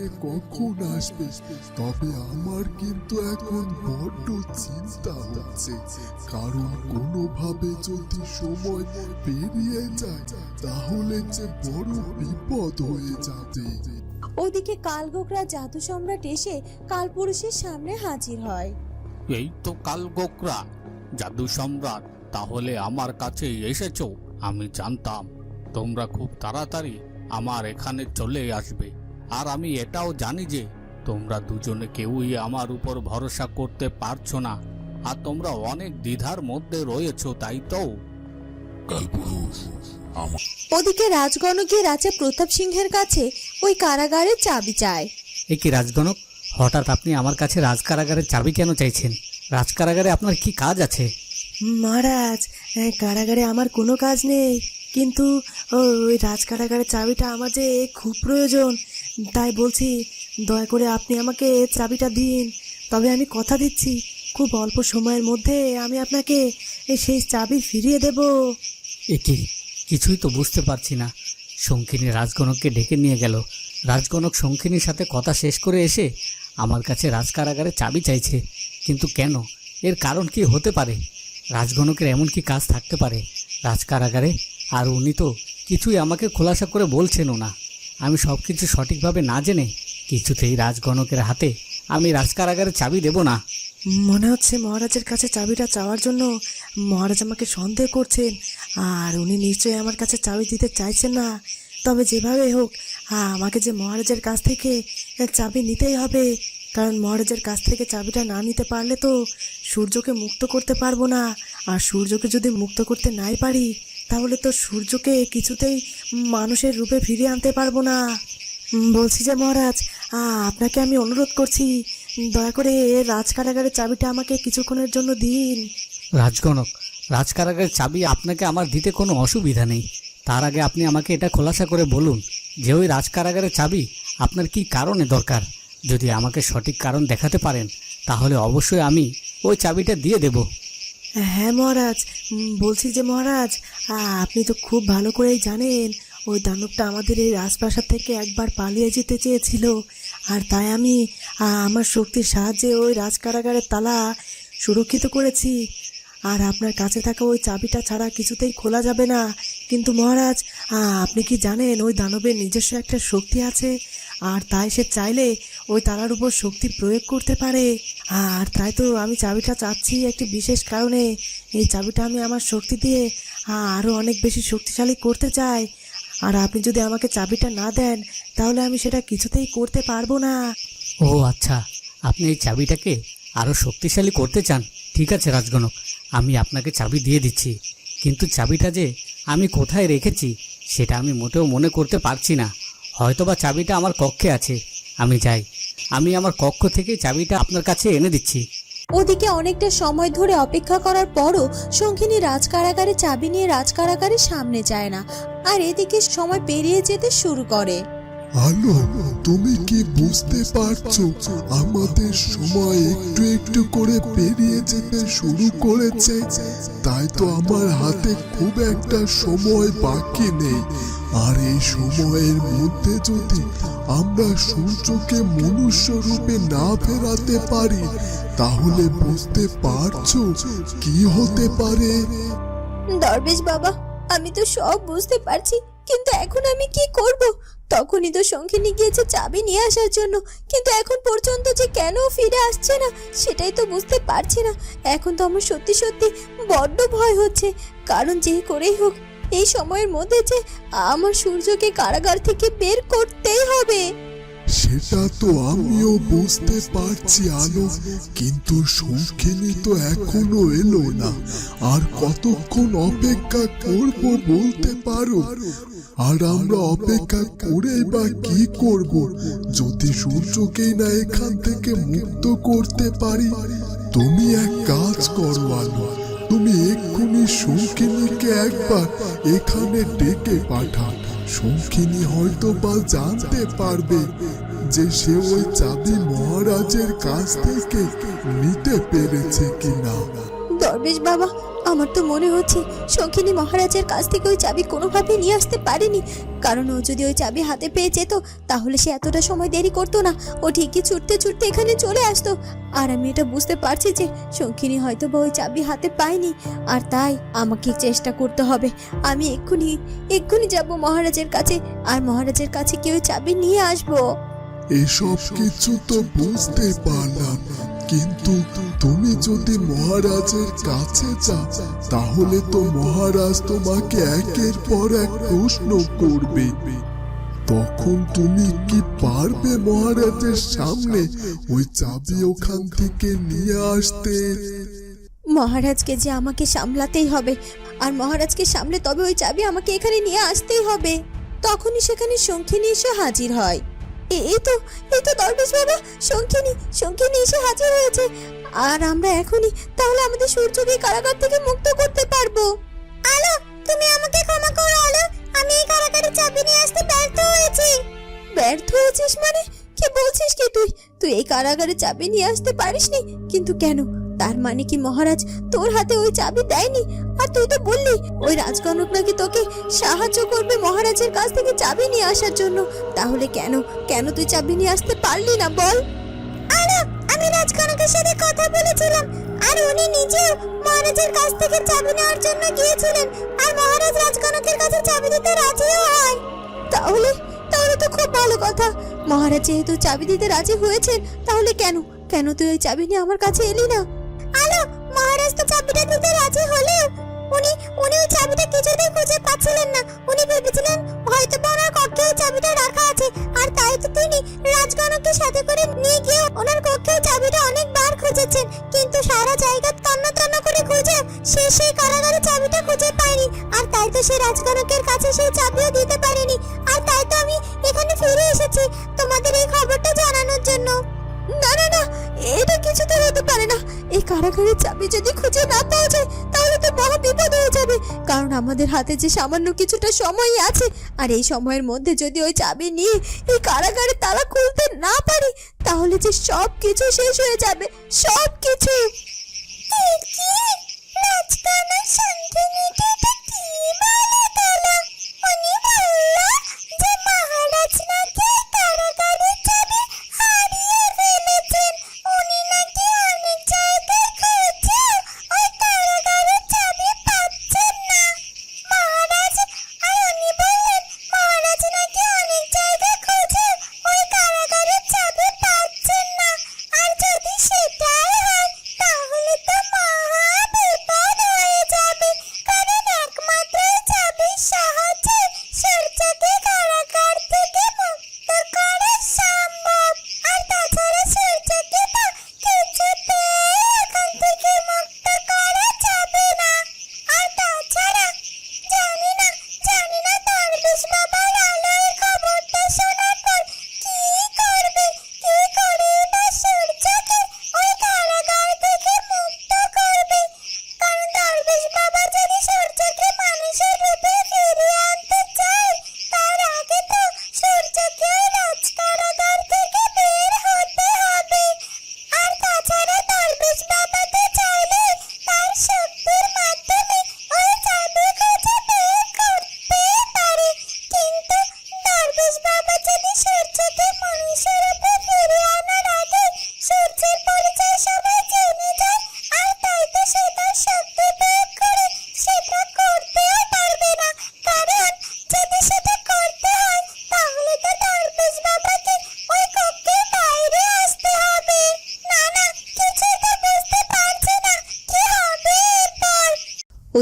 এখানে কখন আসবে? তবে আমার কিন্তু এখন বড্ড চিন্তা হচ্ছে। কারণ কোনোভাবে যদি সময় পেরিয়ে যায় তাহলে যে বড় বিপদ হয়ে যাবে। ওদিকে কালগোকরা জাদু সম্রাট এসে কালপুরুষের সামনে হাজির হয়। এই তো কাল গোকরা জাদু সম্রাট তাহলে আমার কাছে এসেছ? আমি জানতাম তোমরা খুব তাড়াতাড়ি আমার এখানে চলে আসবে। আর আমি এটাও জানি যে তোমরা দুজনে কেউই আমার উপর ভরসা করতে পারছ না আর তোমরা অনেক দ্বিধার মধ্যে রয়েছ তাই তো? ওদিকে রাজগণ গিয়ে রাজা প্রতাপ সিংহের কাছে ওই কারাগারের চাবি চায়। এ কি রাজগণক? হঠাৎ আপনি আমার কাছে রাজকারাগারের চাবি কেন চাইছেন? রাজকারাগারে আপনার কি কাজ আছে? মহারাজ কারাগারে আমার কোনো কাজ নেই। কিন্তু ও- ওই রাজ কারাগারের চাবিটা আমার যে খুব প্রয়োজন। তাই বলছি, দয়া করে আপনি আমাকে চাবিটা দিন। তবে আমি কথা দিচ্ছি, খুব অল্প সময়ের মধ্যে আমি আপনাকে সেই চাবি ফিরিয়ে দেব। এ কি? কিছুই তো বুঝতে পারছি না। শঙ্খিনী রাজগণককে ডেকে নিয়ে গেল। রাজগণক শঙ্খিনীর সাথে কথা শেষ করে এসে আমার কাছে রাজকারাগারে চাবি চাইছে। কিন্তু কেন? এর কারণ কি হতে পারে? রাজগণকের এমন কি কাজ থাকতে পারে? রাজকারাগারে? আর উনি তো কিছুই আমাকে খোলাসা করে বলছেনও না। আমি সব কিছু সঠিকভাবে না জেনে কিছুতেই রাজগণকের হাতে আমি রাজকারাগারে চাবি দেব না। মনে হচ্ছে মহারাজের কাছে চাবিটা চাওয়ার জন্য মহারাজ আমাকে সন্দেহ করছেন, আর উনি নিশ্চয়ই আমার কাছে চাবি দিতে চাইছেন না। তবে যেভাবে হোক আমাকে যে মহারাজের কাছ থেকে চাবি নিতেই হবে, কারণ মহারাজের কাছ থেকে চাবিটা না নিতে পারলে তো সূর্যকে মুক্ত করতে পারব না, আর সূর্যকে যদি মুক্ত করতে নাই পারি তাহলে তো সূর্যকে কিছুতেই মানুষের রূপে ফিরিয়ে আনতে পারব না। বলছি যে মহারাজ আপনাকে আমি অনুরোধ করছি, দয়া করে রাজকারাগারের চাবিটা আমাকে কিছুক্ষণের জন্য দিন। রাজগণক, রাজকারাগারের চাবি আপনাকে আমার দিতে কোনো অসুবিধা নেই। তার আগে আপনি আমাকে এটা খোলাসা করে বলুন যে ওই রাজকারাগারের চাবি আপনার কি কারণে দরকার? যদি আমাকে সঠিক কারণ দেখাতে পারেন, তাহলে অবশ্যই আমি ওই চাবিটা দিয়ে দেব। হ্যাঁ মহারাজ। বলছি যে, মহারাজ আপনি তো খুব ভালো করেই জানেন, ওই দানবটা আমাদের এই রাজপ্রাসাদ থেকে একবার পালিয়ে যেতে চেয়েছিল। আর তাই আমি আমার শক্তির সাহায্যে ওই রাজকারাগারের তালা সুরক্ষিত করেছি। আর আপনার কাছে থাকা ওই চাবিটা ছাড়া কিছুতেই খোলা যাবে না। কিন্তু, মহারাজ আপনি কি জানেন, ওই দানবের নিজস্ব একটা শক্তি আছে, আর তাই সে চাইলে ওই তালার উপর শক্তি প্রয়োগ করতে পারে। আর তাই তো আমি চাবিটা চাচ্ছি একটি বিশেষ কারণে। এই চাবিটা আমি আমার শক্তি দিয়ে আরও অনেক বেশি শক্তিশালী করতে চাই। আর আপনি যদি আমাকে চাবিটা না দেন, তাহলে আমি সেটা কিছুতেই করতে পারব না। ও আচ্ছা আপনি এই চাবিটাকে আরও শক্তিশালী করতে চান, ঠিক আছে রাজগণক, আমি আপনাকে চাবি দিয়ে দিচ্ছি। কিন্তু চাবিটা যে আমি কোথায় রেখেছি, সেটা আমি মোটেও মনে করতে পারছি না। হয়তোবা চাবিটা আমার কক্ষে আছে, আমি যাই। আমি আমার কক্ষ থেকে চাবিটা আপনার কাছে এনে দিচ্ছি। ওদিকে অনেকটা সময় ধরে অপেক্ষা করার পরও শঙ্খিনী রাজকারাগারে চাবি নিয়ে রাজকারাগারের সামনে যায় না আর এদিকে সময় পেরিয়ে যেতে শুরু করে। আলো তুমি কি বুঝতে পারছ? আমাদের সময় একটু একটু করে পেরিয়ে যেতে শুরু করেছে তাই তো আমার হাতে খুব একটা সময় বাকি নেই। আর এই সময়ের মধ্যে যদি আমরা সূর্যকে মনুষ্য রূপে না ফেরাতে পারি, তাহলে বুঝতে পারছ কি হতে পারে? দরবেশ বাবা, আমি তো সব বুঝতে পারছি, কিন্তু এখন আমি কি করব? তখনই তো শঙ্খিনী গিয়েছে চাবি নিয়ে আসার জন্য, কিন্তু এখন পর্যন্ত যে কেন ফিরে আসছে না, সেটাই তো বুঝতে পারছি না। এখন তো আমার সত্যি সত্যি বড্ড ভয় হচ্ছে, কারণ যে করেই হোক এই সময়ের মধ্যে যে আমার সূর্যকে কারাগার থেকে বের করতেই হবে। সেটা তো আমিও বুঝতে পারছি, আলো। কিন্তু শৌখিনী তো এখনও এলো না। আর কতক্ষণ অপেক্ষা করব বলতে পারো? আর আমরা অপেক্ষা করে বা কি করব? যদি সূর্যকেই না এখান থেকে মুক্ত করতে পারি, তুমি এক কাজ করো, আলো। তুমি এক্ষুনি শৌখিনীকে একবার এখানে ডেকে পাঠাও শৌখিনী হয়তো বা জানতে পারবে যে সে ওই চাবি মহারাজের কাছ থেকে নিতে পেরেছে কিনা। দরবেশ বাবা আমার তো মনে হচ্ছে শঙ্খিনী মহারাজের কাছ থেকে ওই চাবি কোনোভাবে নিয়ে আসতে পারেনি। কারণ ও যদি ওই চাবি হাতে পেয়ে যেত, তাহলে সে এতটা সময় দেরি করতো না। ও ঠিকই ছুটতে ছুটতে এখানে চলে আসতো। আর আমি এটা বুঝতে পারছি যে শঙ্খিনী হয়তো বা ওই চাবি হাতে পায়নি। আর তাই আমাকে চেষ্টা করতে হবে। আমি এক্ষুনি এক্ষুনি যাব মহারাজের কাছে। আর মহারাজের কাছে কেউ চাবি নিয়ে আসব। এসব কিছু তো বুঝতে পারলাম। কিন্তু তুমি যদি মহারাজের কাছে যাও তাহলে তো মহারাজ তোমাকে একের পর এক প্রশ্ন করবে। তখন তুমি কি পারবে মহারাজের সামনে ওই চাবি ওখান থেকে নিয়ে আসতে? মহারাজকে যে আমাকে সামলাতেই হবে, আর মহারাজকে সামলে তবে ওই চাবি আমাকে এখানে নিয়ে আসতেই হবে। তখনই সেখানে শঙ্খিনী এসে হাজির হয়। এই তো এই তো দরবেশ বাবা শঙ্খিনী শঙ্খিনী এসে হাজির হয়েছে। আর আমরা এখনই তাহলে আমাদের সূর্যকে কারাগার থেকে মুক্ত করতে পারব। আলো, তুমি আমাকে ক্ষমা করো, আলো। আমি এই কারাগারের চাবি নিয়ে আসতে ব্যর্থ হয়েছি। ব্যর্থ হয়েছিস মানে? কি বলছিস কি তুই? তুই এই কারাগারে চাবি নিয়ে আসতে পারিসনি? কিন্তু কেন? তার মানে কি মহারাজ? তোর হাতে ওই চাবি দেয়নি? আর তুই তো বললি, ওই রাজকনক নাকি তোকে সাহায্য করবে মহারাজের কাছ থেকে চাবি নিয়ে আসার জন্য। তাহলে কেন? কেন তুই চাবি নিয়ে আসতে পারলি না, বল। আরে, আমি রাজকনকের সাথে কথা বলেছিলাম, আর উনি নিজেও মহারাজের কাছ থেকে চাবি নেওয়ার জন্য গিয়েছিলেন, আর মহারাজ রাজকনকের কাছে চাবি দিতে রাজিও হয়। তাহলে তাহলে তো খুব ভালো কথা। মহারাজ যেহেতু চাবি দিতে রাজি হয়েছেন, তাহলে কেন? কেন তুই ওই চাবি নিয়ে আমার কাছে এলি না? আলো মহারাজ তো চাবিটা দিতে রাজি হলেও উনি উনি ওই চাবিটা কিছুতেই খুঁজে পাচ্ছিলেন এই কারাগারের চাবি যদি খুঁজে না পাওয়া যায়, তাহলে তো মহা বিপদ হয়ে যাবে। কারণ আমাদের হাতে যে সামান্য কিছুটা সময়ই আছে, আর এই সময়ের মধ্যে যদি ওই চাবি নিয়ে এই কারাগারে তালা খুলতে না পারি, তাহলে যে সব কিছু শেষ হয়ে যাবে। সব কিছু মহারাজ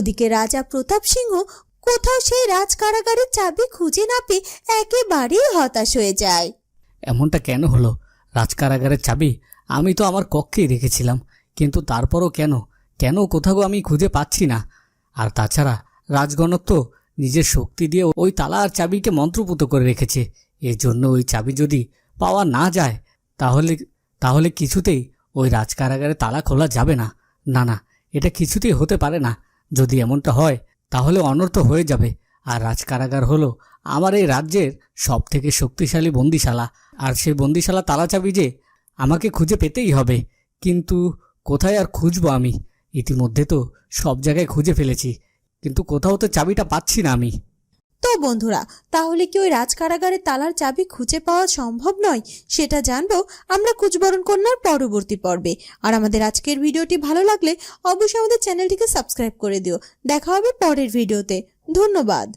ওদিকে রাজা প্রতাপ সিংহ কোথাও সেই রাজ কারাগারের চাবি খুঁজে না পেয়ে একেবারেই হতাশ হয়ে যায়। এমনটা কেন হলো? রাজ কারাগারের চাবি আমি তো আমার কক্ষেই রেখেছিলাম, কিন্তু তারপরও কেন? কেন কোথাও আমি খুঁজে পাচ্ছি না? আর তাছাড়া রাজগণক তো নিজের শক্তি দিয়ে ওই তালা আর চাবিকে মন্ত্রপুত করে রেখেছে। এর জন্য ওই চাবি যদি পাওয়া না যায়, তাহলে তাহলে কিছুতেই ওই রাজকারাগারে তালা খোলা যাবে না। না না, এটা কিছুতেই হতে পারে না। যদি এমনটা হয়, তাহলে অনর্থ হয়ে যাবে। আর রাজকারাগার হলো আমার এই রাজ্যের সব থেকে শক্তিশালী বন্দিশালা। আর সেই বন্দিশালা তালা চাবি যে, আমাকে খুঁজে পেতেই হবে। কিন্তু কোথায় আর খুঁজবো আমি? ইতিমধ্যে তো সব জায়গায় খুঁজে ফেলেছি। কিন্তু কোথাও তো চাবিটা পাচ্ছি না আমি। তো বন্ধুরা, তাহলে কি ওই রাজ কারাগারে তালার চাবি খুঁজে পাওয়া সম্ভব নয়? সেটা জানব আমরা কুচবরণ কন্যার পরবর্তী পর্বে। আর আমাদের আজকের ভিডিওটি ভালো লাগলে অবশ্যই আমাদের চ্যানেলটিকে সাবস্ক্রাইব করে দিও। দেখা হবে পরের ভিডিওতে। ধন্যবাদ।